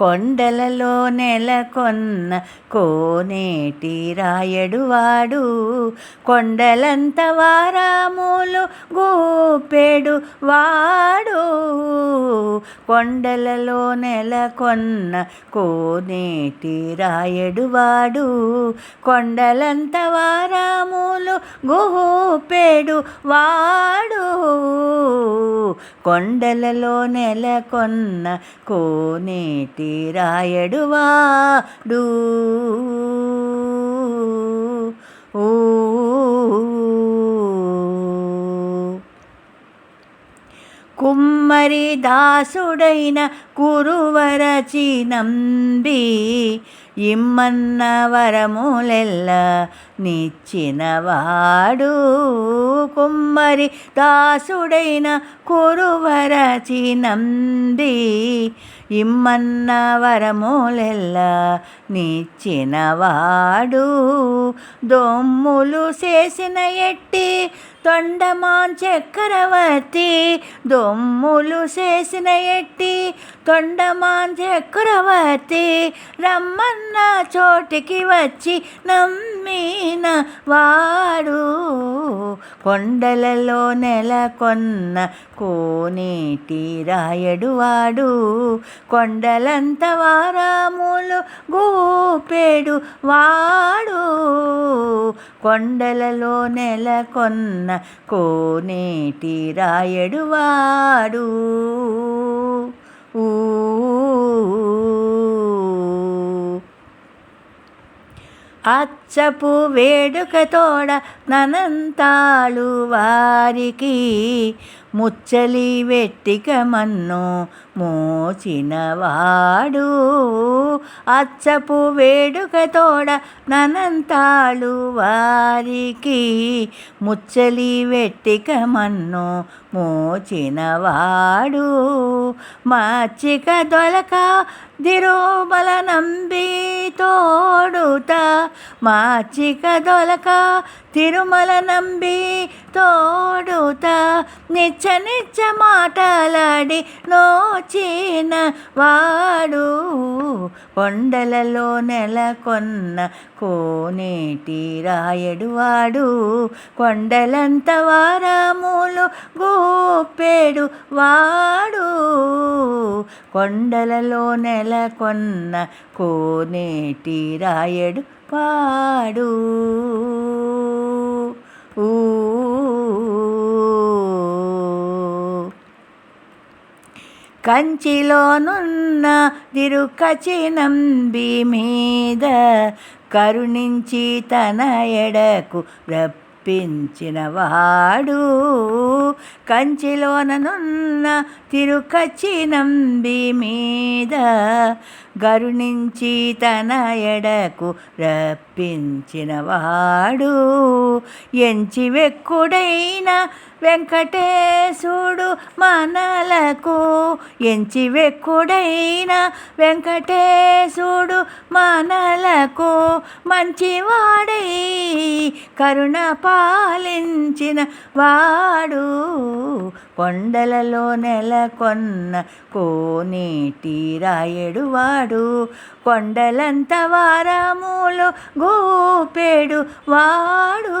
కొండలలో నెలకొన్న కోనేటి రాయడువాడు కొండలంత వారాములు గూపెడు వాడు. కొండలలో నెలకొన్న కోనేటి రాయడువాడు కొండలంత వారాములు గూపెడు వాడు. కొండలలో నెలకొన్న కోనేటి రాయడువాడు ఊ కుమ్మరి దాసుడైన కురువరచి నంబి ఇమ్మన్న వరములెల్ల నిచ్చినవాడు కుమ్మరి దాసుడైన కురువరచి నంబి ఇమ్మన్న వరములెల్ల నిచ్చినవాడు దొమ్ములు చేసిన ఎట్టి తొండమాన్ చక్రవర్తి దొమ్ములు చేసిన ఎట్టి తొండమాన్ చక్రవర్తి రమ్మన్న చోటికి వచ్చి నమ్మిన వాడు. కొండలలో నెలకొన్న కోనేటి రాయడు వాడు. కొండలంత వారాములు గూపేడు వాడు. కొండలలో నెలకొన్న కోనేటి రాయడు వాడు. ఊ. అచ్చపు వేడుక తోడ ననంతాళు వారికి ముచ్చలి వెట్టిక మన్ను మోచినవాడు. అచ్చపు వేడుక తోడ ననంతాళు వారికి. ముచ్చలి వెట్టిక మన్ను మోచినవాడు. మచ్చిక దొలక దిరోబల నంబి తోడుత. మాచిక దొలక తిరుమల నంబి తోడుత. నిచ్చ నిచ్చ మాటలాడి నోచిన వాడు కొండలలో నెలకొన్న కోనేటి రాయడు వాడు. కొండలంత వారములు గోపేడు వాడు. కొండలలో నెలకొన్న కోనేటి రాయడు వాడు. కంచిలోనున్న తిరుకచినంబి మీద కరుణించి తన ఎడకు రప్పించిన వాడు. కంచిలోననున్న తిరుకచినంబి మీద గరుణించి తన ఎడకు రప్పించిన వాడు. ఎంచి వెక్కుడైన వెంకటేశుడు మనలకు ఎంచి వెక్కుడైన వెంకటేశుడు మనలకు మంచివాడై కరుణ పాలించిన వాడు. కొండలలో నెలకొన్న కోనేటి రాయడు వాడు. కొండలంత వారములు గోపెడు వాడు.